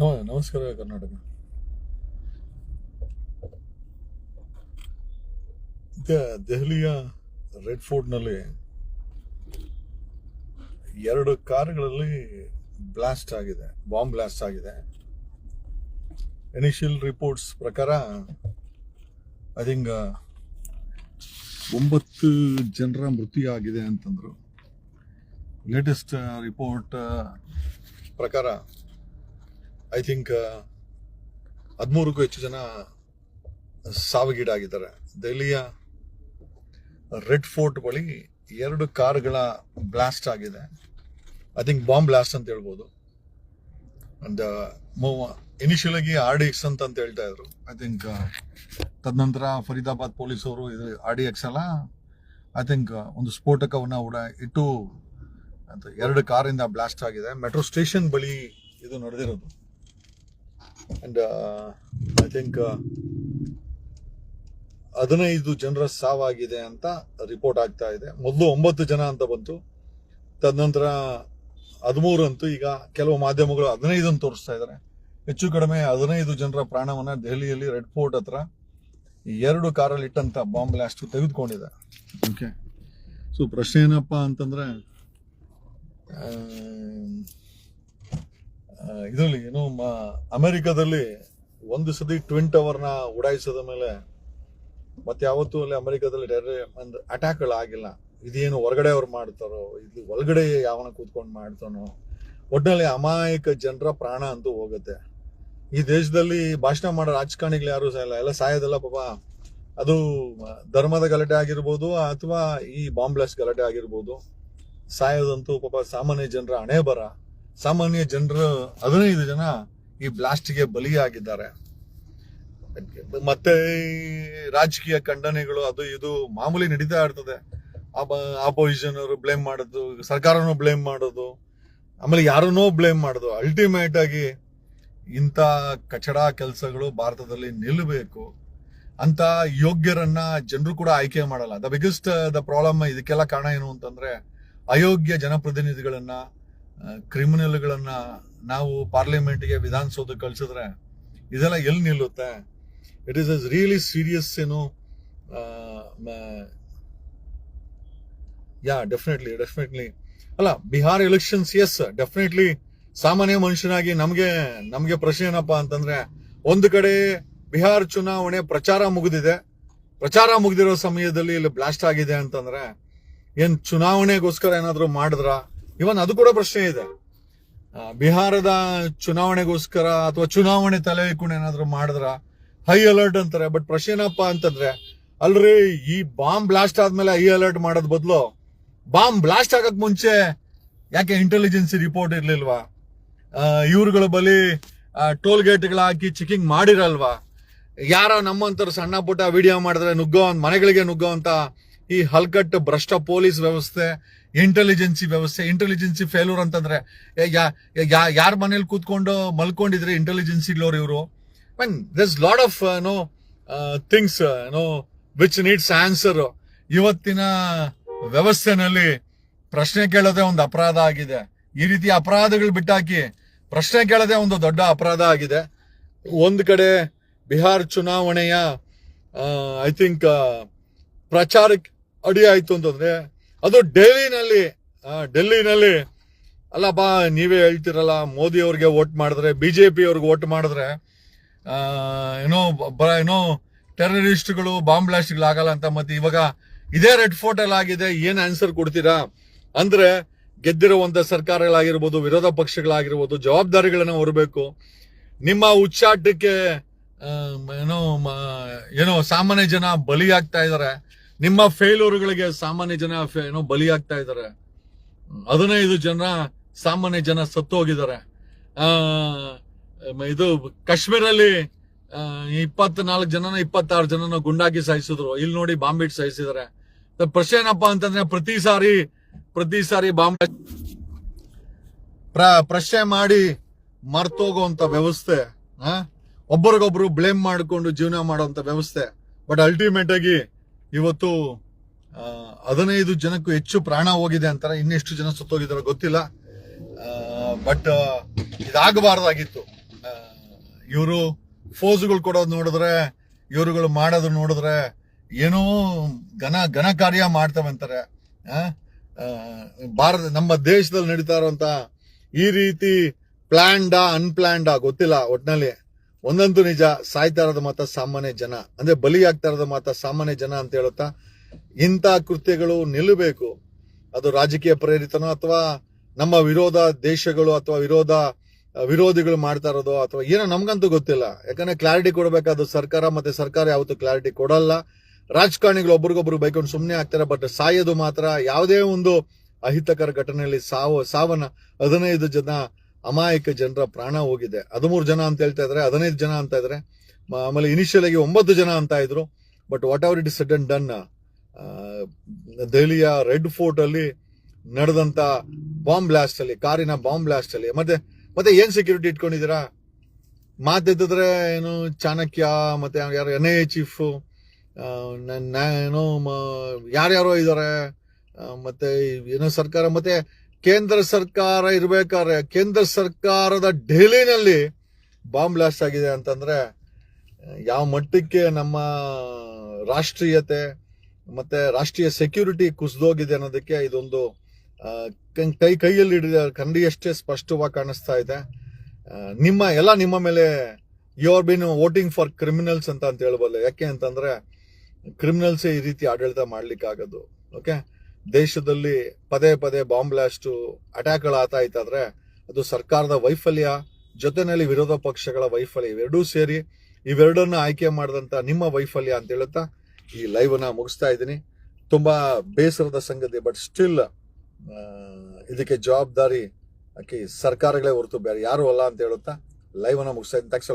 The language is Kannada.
ನಮ ನಮಸ್ಕಾರ ಕರ್ನಾಟಕ. ದೆಹಲಿಯ ರೆಡ್ ಫೋರ್ಟ್ನಲ್ಲಿ ಎರಡು ಕಾರುಗಳಲ್ಲಿ ಬ್ಲಾಸ್ಟ್ ಆಗಿದೆ, ಬಾಂಬ್ ಬ್ಲಾಸ್ಟ್ ಆಗಿದೆ. ಇನಿಷಿಯಲ್ ರಿಪೋರ್ಟ್ಸ್ ಪ್ರಕಾರ ಥಿಂಕ್ ಒಂಬತ್ತು ಜನರ ಮೃತ್ಯು ಆಗಿದೆ ಅಂತಂದರು. ಲೇಟೆಸ್ಟ್ ರಿಪೋರ್ಟ್ ಪ್ರಕಾರ ಐ ಥಿಂಕ್ ಹದಿಮೂರಕ್ಕೂ ಹೆಚ್ಚು ಜನ ಸಾವಿಗೀಡಾಗಿದ್ದಾರೆ. ದೆಹಲಿಯ ರೆಡ್ ಫೋರ್ಟ್ ಬಳಿ ಎರಡು ಕಾರ್ಗಳ ಬ್ಲಾಸ್ಟ್ ಆಗಿದೆ. ಐ ಥಿಂಕ್ ಬಾಂಬ್ ಬ್ಲಾಸ್ಟ್ ಅಂತ ಹೇಳ್ಬೋದು. ಅಂಡ್ ಇನಿಷಿಯಲ್ ಆಗಿ ಆರ್ ಡಿ ಎಕ್ಸ್ ಅಂತ ಅಂತ ಹೇಳ್ತಾ ಇದ್ರು. ಐ ಥಿಂಕ್ ತದನಂತರ ಫರೀದಾಬಾದ್ ಪೊಲೀಸರು ಇದು ಆರ್ ಡಿ ಎಕ್ಸ್ ಅಲ್ಲ ಐ ಥಿಂಕ್ ಒಂದು ಸ್ಫೋಟಕವನ್ನು ಕೂಡ ಇಟ್ಟು ಎರಡು ಕಾರಿಂದ ಬ್ಲಾಸ್ಟ್ ಆಗಿದೆ. ಮೆಟ್ರೋ ಸ್ಟೇಷನ್ ಬಳಿ ಇದು ನಡೆದಿರೋದು. ಅಂಡ್ ಐ ಥಿಂಕ್ ಹದಿನೈದು ಜನರ ಸಾವಾಗಿದೆ ಅಂತ ರಿಪೋರ್ಟ್ ಆಗ್ತಾ ಇದೆ. ಮೊದಲು ಒಂಬತ್ತು ಜನ ಅಂತ ಬಂತು. ತದನಂತರ ಹದಿಮೂರು ಅಂತೂ ಈಗ ಕೆಲವು ಮಾಧ್ಯಮಗಳು ಹದಿನೈದು ಅಂತ ತೋರಿಸ್ತಾ ಇದ್ದಾರೆ ಹೆಚ್ಚು ಕಡಿಮೆ ಹದಿನೈದು ಜನರ ಪ್ರಾಣವನ್ನು ದೆಹಲಿಯಲ್ಲಿ ರೆಡ್ ಫೋರ್ಟ್ ಹತ್ರ ಎರಡು ಕಾರಲ್ಲಿ ಇಟ್ಟಂತ ಬಾಂಬ್ ಬ್ಲಾಸ್ಟ್ ತೆಗೆದುಕೊಂಡಿದೆ. ಓಕೆ ಸೊ ಪ್ರಶ್ನೆ ಏನಪ್ಪ ಅಂತಂದ್ರೆ ಇದರಲ್ಲಿ ಏನು ಅಮೆರಿಕದಲ್ಲಿ ಒಂದು ಸತಿ ಟ್ವಿನ್ ಟವರ್ನ ಉಡಾಯಿಸಿದ ಮೇಲೆ ಮತ್ತೆ ಯಾವತ್ತೂ ಅಲ್ಲಿ ಅಮೆರಿಕದಲ್ಲಿ ಡೈರೆ ಒಂದು ಅಟ್ಯಾಕ್ಗಳು ಆಗಿಲ್ಲ. ಇದೇನು ಹೊರಗಡೆ ಅವ್ರು ಮಾಡ್ತಾರೋ ಇದು ಒಳಗಡೆ ಯಾವನ ಕೂತ್ಕೊಂಡು ಮಾಡ್ತಾನೋ ಒಟ್ಟಿನಲ್ಲಿ ಅಮಾಯಕ ಜನರ ಪ್ರಾಣ ಅಂತೂ ಹೋಗುತ್ತೆ. ಈ ದೇಶದಲ್ಲಿ ಭಾಷಣ ಮಾಡೋ ರಾಜಕಾರಣಿಗಳು ಯಾರು ಇಲ್ಲ. ಎಲ್ಲ ಸಾಯೋದಲ್ಲ ಪಾಪ. ಅದು ಧರ್ಮದ ಗಲಾಟೆ ಆಗಿರ್ಬೋದು ಅಥವಾ ಈ ಬಾಂಬ್ ಬ್ಲಾಸ್ಟ್ ಗಲಾಟೆ ಆಗಿರ್ಬೋದು. ಸಾಯೋದಂತೂ ಪಾಪ ಸಾಮಾನ್ಯ ಜನರ ಹಣೆ ಬರ ಸಾಮಾನ್ಯ ಜನರು ಹದಿನೈದು ಜನ ಈ ಬ್ಲಾಸ್ಟ್ಗೆ ಬಲಿಯಾಗಿದ್ದಾರೆ. ಮತ್ತೆ ರಾಜಕೀಯ ಖಂಡನೆಗಳು ಅದು ಇದು ಮಾಮೂಲಿ ನಡೀತಾ ಇರ್ತದೆ. ಆಪೋಸಿಷನ್ ಅವರು ಬ್ಲೇಮ್ ಮಾಡೋದು, ಸರ್ಕಾರನೂ ಬ್ಲೇಮ್ ಮಾಡೋದು. ಆಮೇಲೆ ಯಾರನ್ನೋ ಬ್ಲೇಮ್ ಮಾಡೋದು. ಅಲ್ಟಿಮೇಟ್ ಆಗಿ ಇಂಥ ಕಚಡ ಕೆಲಸಗಳು ಭಾರತದಲ್ಲಿ ನಿಲ್ಲಬೇಕು. ಅಂತ ಯೋಗ್ಯರನ್ನ ಜನರು ಕೂಡ ಆಯ್ಕೆ ಮಾಡಲ್ಲ. ದ ಬಿಗ್ಗೆಸ್ಟ್ ದ ಪ್ರಾಬ್ಲಮ್ ಇದಕ್ಕೆಲ್ಲ ಕಾರಣ ಏನು ಅಂತಂದ್ರೆ, ಅಯೋಗ್ಯ ಜನಪ್ರತಿನಿಧಿಗಳನ್ನ ಕ್ರಿಮಿನಲ್ಗಳನ್ನ ನಾವು ಪಾರ್ಲಿಮೆಂಟ್ಗೆ ವಿಧಾನಸೌಧ ಕಳಿಸಿದ್ರೆ ಇದೆಲ್ಲ ಎಲ್ಲಿ ನಿಲ್ಲುತ್ತೆ? It is us really serious ಏನು ಯಾ ಡೆಫಿನೆಟ್ಲಿ ಡೆಫಿನೆಟ್ಲಿ ಅಲ್ಲ, ಬಿಹಾರ್ ಎಲೆಕ್ಷನ್ಸ್ ಎಸ್ ಡೆಫಿನೆಟ್ಲಿ ಸಾಮಾನ್ಯ ಮನುಷ್ಯನಾಗಿ ನಮಗೆ ನಮಗೆ ಪ್ರಶ್ನೆ ಏನಪ್ಪಾ ಅಂತಂದ್ರೆ, ಒಂದು ಕಡೆ ಬಿಹಾರ್ ಚುನಾವಣೆ ಪ್ರಚಾರ ಮುಗಿದಿದೆ. ಪ್ರಚಾರ ಮುಗಿದಿರೋ ಸಮಯದಲ್ಲಿ ಇಲ್ಲಿ ಬ್ಲಾಸ್ಟ್ ಆಗಿದೆ ಅಂತಂದ್ರೆ, ಏನ್ ಚುನಾವಣೆಗೋಸ್ಕರ ಏನಾದ್ರು ಮಾಡಿದ್ರ? ಇವನ್ ಅದು ಕೂಡ ಪ್ರಶ್ನೆ ಇದೆ. ಬಿಹಾರದ ಚುನಾವಣೆಗೋಸ್ಕರ ಅಥವಾ ಚುನಾವಣೆ ತಲೆ ಏನಾದರೂ ಏನಾದ್ರು ಮಾಡಿದ್ರ, ಹೈ ಅಲರ್ಟ್ ಅಂತಾರೆ, ಬಟ್ ಪ್ರಶ್ನೆ ಏನಪ್ಪ ಅಂತಂದ್ರೆ, ಅಲ್ರಿ ಈ ಬಾಂಬ್ ಬ್ಲಾಸ್ಟ್ ಆದ್ಮೇಲೆ ಹೈ ಅಲರ್ಟ್ ಮಾಡೋದ್ ಬದಲು ಬಾಂಬ್ ಬ್ಲಾಸ್ಟ್ ಆಗಕ್ ಮುಂಚೆ ಯಾಕೆ ಇಂಟೆಲಿಜೆನ್ಸಿ ರಿಪೋರ್ಟ್ ಇರ್ಲಿಲ್ವಾ? ಇವ್ರುಗಳ ಬಲಿ ಟೋಲ್ ಗೇಟ್ಗಳ ಹಾಕಿ ಚೆಕಿಂಗ್ ಮಾಡಿರಲ್ವಾ? ಯಾರೋ ನಮ್ಮಂತರ ಸಣ್ಣ ಪುಟ್ಟ ವಿಡಿಯೋ ಮಾಡಿದ್ರೆ ನುಗ್ಗೋ ಮನೆಗಳಿಗೆ ನುಗ್ಗೋ ಅಂತ ಈ ಹಲ್ಕಟ್ಟು ಭ್ರಷ್ಟ ಪೊಲೀಸ್ ವ್ಯವಸ್ಥೆ ಇಂಟೆಲಿಜೆನ್ಸಿ ವ್ಯವಸ್ಥೆ ಇಂಟೆಲಿಜೆನ್ಸಿ ಫೇಲ್ಯೂರ್ ಅಂತಂದ್ರೆ ಯಾರ ಮನೇಲಿ ಕೂತ್ಕೊಂಡು ಮಲ್ಕೊಂಡಿದ್ರೆ ಇಂಟೆಲಿಜೆನ್ಸಿಗಳವ್ರು ಇವರು? Mean this lot of no things no which needs answer ಇವತ್ತಿನ ವ್ಯವಸ್ಥೆನಲ್ಲಿ ಪ್ರಶ್ನೆ ಕೇಳೋದೇ ಒಂದು ಅಪರಾಧ ಆಗಿದೆ. ಈ ರೀತಿ ಅಪರಾಧಗಳು ಬಿಟ್ಟಾಕಿ ಪ್ರಶ್ನೆ ಕೇಳೋದೇ ಒಂದು ದೊಡ್ಡ ಅಪರಾಧ ಆಗಿದೆ. ಒಂದು ಕಡೆ ಬಿಹಾರ್ ಚುನಾವಣೆಯ ಐ ಥಿಂಕ್ ಪ್ರಚಾರಕ್ಕೆ ಅಡಿ ಆಯಿತು ಅಂತಂದ್ರೆ ಅದು ಡೆಲ್ಲಿನಲ್ಲಿ ಡೆಲ್ಲಿನಲ್ಲಿ. ಅಲ್ಲ ಬಾ, ನೀವೇ ಹೇಳ್ತಿರಲ್ಲ ಮೋದಿ ಅವ್ರಿಗೆ ವೋಟ್ ಮಾಡಿದ್ರೆ ಬಿಜೆಪಿ ಅವ್ರಿಗೆ ವೋಟ್ ಮಾಡಿದ್ರೆ ಏನೋ ಬ- ಏನೋ ಟೆರರಿಸ್ಟ್ಗಳು, ಬಾಂಬ್ ಬ್ಲಾಸ್ಟ್ಗಳು ಆಗಲ್ಲ ಅಂತ ಮತ್ತೆ ಇವಾಗ ಇದೇ ರೆಡ್ ಫೋರ್ಟ್ ಅಲ್ಲಿ ಆಗಿದೆ, ಏನು ಆನ್ಸರ್ ಕೊಡ್ತೀರಾ? ಅಂದ್ರೆ ಗೆದ್ದಿರುವಂತ ಸರ್ಕಾರಗಳಾಗಿರ್ಬೋದು, ವಿರೋಧ ಪಕ್ಷಗಳಾಗಿರ್ಬೋದು, ಜವಾಬ್ದಾರಿಗಳನ್ನ ಹೊರಬೇಕು. ನಿಮ್ಮ ಉಚ್ಚಾಟಕ್ಕೆ ಏನೋ ಏನೋ ಸಾಮಾನ್ಯ ಜನ ಬಲಿಯಾಗ್ತಾ ಇದಾರೆ. ನಿಮ್ಮ ಫೇಲ್ಯೂರ್ಗಳಿಗೆ ಸಾಮಾನ್ಯ ಜನ ಏನೋ ಬಲಿಯಾಗ್ತಾ ಇದಾರೆ ಹದಿನೈದು ಜನ ಸಾಮಾನ್ಯ ಜನ ಸತ್ತು ಹೋಗಿದ್ದಾರೆ. ಇದು ಕಾಶ್ಮೀರಲ್ಲಿ ಇಪ್ಪತ್ನಾಲ್ಕು ಜನನ ಇಪ್ಪತ್ತಾರು ಜನನ ಗುಂಡಾಗಿ ಸಾಯಿಸಿದ್ರು ಇಲ್ಲಿ ನೋಡಿ ಬಾಂಬ್ ಇಟ್ಟು ಪ್ರಶ್ನೆ ಏನಪ್ಪಾ ಅಂತಂದ್ರೆ ಪ್ರತಿ ಸಾರಿ ಪ್ರತಿ ಸಾರಿ ಬಾಂಬ್ ಪ್ರ, ಪ್ರಶ್ನೆ ಮಾಡಿ ಮರ್ತೋಗುವಂತ ವ್ಯವಸ್ಥೆ? ಒಬ್ಬರಿಗೊಬ್ರು ಬ್ಲೇಮ್ ಮಾಡಿಕೊಂಡು ಜೀವನ ಮಾಡುವಂತ ವ್ಯವಸ್ಥೆ. ಬಟ್ ಅಲ್ಟಿಮೇಟ್ ಆಗಿ ಇವತ್ತು ಹದಿನೈದು ಜನಕ್ಕೂ ಹೆಚ್ಚು ಪ್ರಾಣ ಹೋಗಿದೆ ಅಂತಾರೆ. ಇನ್ನೆಷ್ಟು ಜನ ಸತ್ತೋಗಿದಾರೋ ಗೊತ್ತಿಲ್ಲ. ಬಟ್ ಇದಾಗಬಾರ್ದಾಗಿತ್ತು. ಇವರು ಫೋಸ್ಗಳು ಕೊಡೋದು ನೋಡಿದ್ರೆ, ಇವರುಗಳು ಮಾಡೋದು ನೋಡಿದ್ರೆ ಏನೋ ಘನ ಘನ ಕಾರ್ಯ ಮಾಡ್ತವೆ ಅಂತಾರೆ. ಭಾರತ, ನಮ್ಮ ದೇಶದಲ್ಲಿ ನಡೀತಾ ಇರುವಂತ ಈ ರೀತಿ ಪ್ಲಾನ್ಡಾ ಅನ್ಪ್ಲಾನ್ಡಾ ಗೊತ್ತಿಲ್ಲ ಒಟ್ನಲ್ಲಿ. ಒಂದಂತೂ ನಿಜ, ಸಾಯ್ತಾ ಇರೋದು ಮಾತ್ರ ಸಾಮಾನ್ಯ ಜನ. ಅಂದ್ರೆ ಬಲಿ ಆಗ್ತಾ ಇರೋದು ಮಾತ್ರ ಸಾಮಾನ್ಯ ಜನ ಅಂತ ಹೇಳುತ್ತಾ, ಇಂಥ ಕೃತ್ಯಗಳು ನಿಲ್ಲಬೇಕು. ಅದು ರಾಜಕೀಯ ಪ್ರೇರಿತನೋ ಅಥವಾ ನಮ್ಮ ವಿರೋಧ ದೇಶಗಳು ಅಥವಾ ವಿರೋಧ, ವಿರೋಧಿಗಳು ಮಾಡ್ತಾ ಇರೋದು ಅಥವಾ ಏನೋ ನಮ್ಗಂತೂ ಗೊತ್ತಿಲ್ಲ. ಯಾಕಂದ್ರೆ ಕ್ಲಾರಿಟಿ ಕೊಡಬೇಕಾದ ಸರ್ಕಾರ ಮತ್ತೆ ಸರ್ಕಾರ ಯಾವತ್ತೂ ಕ್ಲಾರಿಟಿ ಕೊಡಲ್ಲ. ರಾಜಕಾರಣಿಗಳು ಒಬ್ರಿಗೊಬ್ರು ಬೈಕೊಂಡು ಸುಮ್ಮನೆ ಆಗ್ತಾರೆ ಬಟ್ ಸಾಯೋದು ಮಾತ್ರ ಯಾವುದೇ ಒಂದು ಅಹಿತಕರ ಘಟನೆಯಲ್ಲಿ ಸಾವು, ಸಾವನ್ನ ಹದಿನೈದು ಜನ ಅಮಾಯಕ ಜನರ ಪ್ರಾಣ ಹೋಗಿದೆ. ಹದಿಮೂರು ಜನ ಅಂತ ಹೇಳ್ತಾ ಇದ್ರೆ ಹದಿನೈದು ಜನ ಅಂತ ಇದ್ರೆ ಮ- ಆಮೇಲೆ ಇನಿಷಿಯಲ್ ಆಗಿ ಒಂಬತ್ತು ಜನ ಅಂತ ಇದ್ರು. But whatever it is sudden done ದೆಹಲಿಯ ರೆಡ್ ಫೋರ್ಟ್ ಅಲ್ಲಿ ನಡೆದಂತ ಬಾಂಬ್ ಬ್ಲಾಸ್ಟ್ ಅಲ್ಲಿ ಕಾರಿನ ಬಾಂಬ್ ಬ್ಲಾಸ್ಟ್ ಅಲ್ಲಿ. ಮತ್ತೆ ಮತ್ತೆ ಏನ್ ಸೆಕ್ಯೂರಿಟಿ ಇಟ್ಕೊಂಡಿದ್ದೀರಾ? ಮಾತೆತ್ತಿದ್ರೆ ಏನು ಚಾಣಕ್ಯ ಮತ್ತೆ ಯಾರು ಎನ್ ಐ ಚೀಫ್ ಏನೋ ಯಾರ್ಯಾರೋ ಇದಾರೆ. ಆ, ಮತ್ತೆ ಏನೋ ಸರ್ಕಾರ ಮತ್ತೆ ಕೇಂದ್ರ ಸರ್ಕಾರ ಇರಬೇಕಾದ್ರೆ ಕೇಂದ್ರ ಸರ್ಕಾರದ ಡೆಲ್ಲಿನಲ್ಲಿ ಬಾಂಬ್ ಬ್ಲಾಸ್ಟ್ ಆಗಿದೆ ಅಂತಂದ್ರೆ, ಯಾವ ಮಟ್ಟಕ್ಕೆ ನಮ್ಮ ರಾಷ್ಟ್ರೀಯತೆ ಮತ್ತೆ ರಾಷ್ಟ್ರೀಯ ಸೆಕ್ಯೂರಿಟಿ ಕುಸಿದೋಗಿದೆ ಅನ್ನೋದಕ್ಕೆ ಇದೊಂದು ಕೈ ಕೈಯಲ್ಲಿ ಹಿಡಿದ ಕಂಡಿಯಷ್ಟೇ ಸ್ಪಷ್ಟವಾಗಿ ಕಾಣಿಸ್ತಾ ಇದೆ. ನಿಮ್ಮ, ಎಲ್ಲ ನಿಮ್ಮ ಮೇಲೆ you are been voting for criminals ಅಂತ ಅಂತ ಹೇಳ್ಬಲ್ಲ ಯಾಕೆ ಅಂತಂದ್ರೆ ಕ್ರಿಮಿನಲ್ಸ್ ಈ ರೀತಿ ಆಡಳಿತ ಮಾಡ್ಲಿಕ್ಕೆ ಆಗೋದು ಓಕೆ ದೇಶದಲ್ಲಿ ಪದೇ ಪದೇ ಬಾಂಬ್ ಬ್ಲಾಸ್ಟ್ ಅಟ್ಯಾಕ್ಗಳು ಆಗ್ತಾ ಇತ್ತಾದ್ರೆ ಅದು ಸರ್ಕಾರದ ವೈಫಲ್ಯ, ಜೊತೆನಲ್ಲಿ ವಿರೋಧ ಪಕ್ಷಗಳ ವೈಫಲ್ಯ, ಇವೆರಡೂ ಸೇರಿ ಇವೆರಡನ್ನ ಆಯ್ಕೆ ಮಾಡಿದಂತ ನಿಮ್ಮ ವೈಫಲ್ಯ ಅಂತ ಹೇಳುತ್ತಾ ಈ ಲೈವ್ನ ಮುಗಿಸ್ತಾ ಇದ್ದೀನಿ. ತುಂಬಾ ಬೇಸರದ ಸಂಗತಿ ಬಟ್ ಸ್ಟಿಲ್ ಇದಕ್ಕೆ ಜವಾಬ್ದಾರಿ ಸರ್ಕಾರಗಳೇ ಹೊರತು ಬೇರೆ ಯಾರು ಅಲ್ಲ ಅಂತ ಹೇಳುತ್ತಾ ಲೈವ್ ಅನ್ನ ಮುಗಿಸ್ತಾ ಇದ್ದೀನಿ. ಥ್ಯಾಂಕ್ಸ್